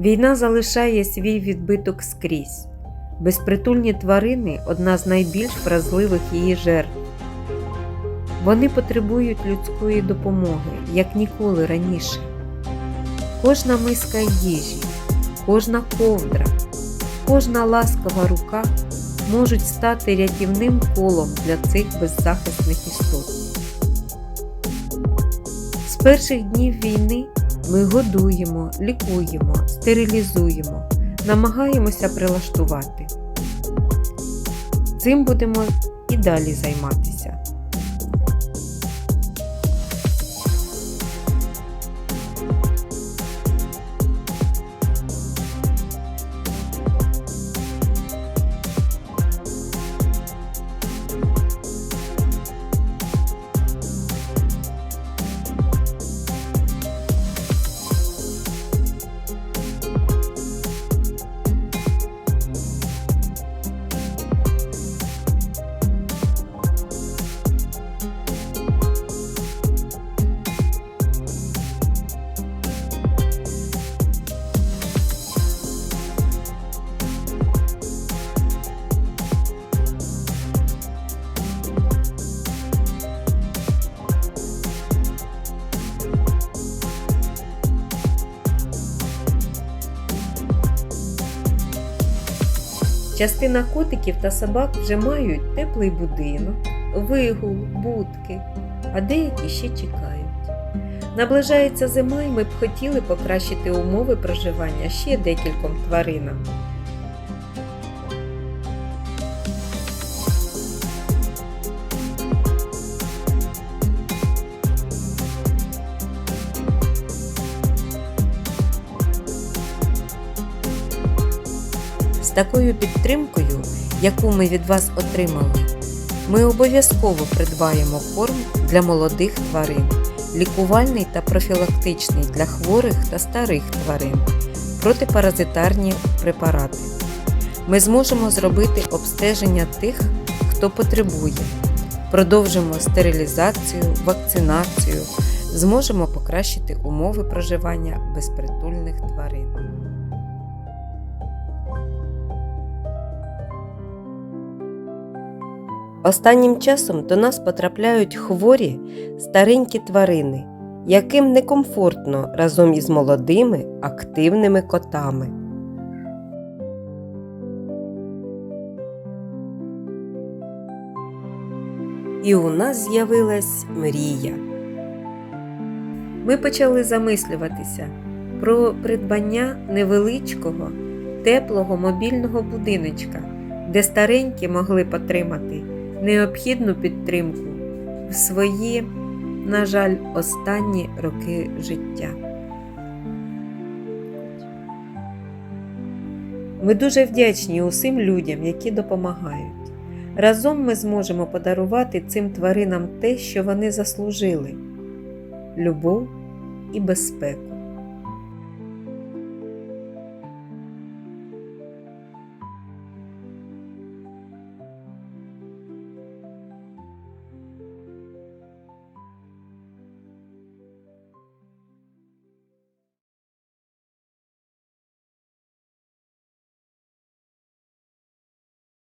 Війна залишає свій відбиток скрізь. Безпритульні тварини одна з найбільш вразливих її жертв. Вони потребують людської допомоги, як ніколи раніше. Кожна миска їжі, кожна ковдра, кожна ласкава рука можуть стати рятівним колом для цих беззахисних істот. З перших днів війни ми годуємо, лікуємо, стерилізуємо, намагаємося прилаштувати. Цим будемо і далі займатися. Частина котиків та собак вже мають теплий будинок, вигул, будки, а деякі ще чекають. Наближається зима, і ми б хотіли покращити умови проживання ще декільком тваринам. Такою підтримкою, яку ми від вас отримали, ми обов'язково придбаємо корм для молодих тварин, лікувальний та профілактичний для хворих та старих тварин, протипаразитарні препарати. Ми зможемо зробити обстеження тих, хто потребує, продовжимо стерилізацію, вакцинацію, зможемо покращити умови проживання безпритульних тварин. Останнім часом до нас потрапляють хворі старенькі тварини, яким некомфортно разом із молодими активними котами. І у нас з'явилась мрія. Ми почали замислюватися про придбання невеличкого, теплого мобільного будиночка, де старенькі могли б отримати необхідну підтримку в свої, на жаль, останні роки життя. Ми дуже вдячні усім людям, які допомагають. Разом ми зможемо подарувати цим тваринам те, що вони заслужили любов і безпеку.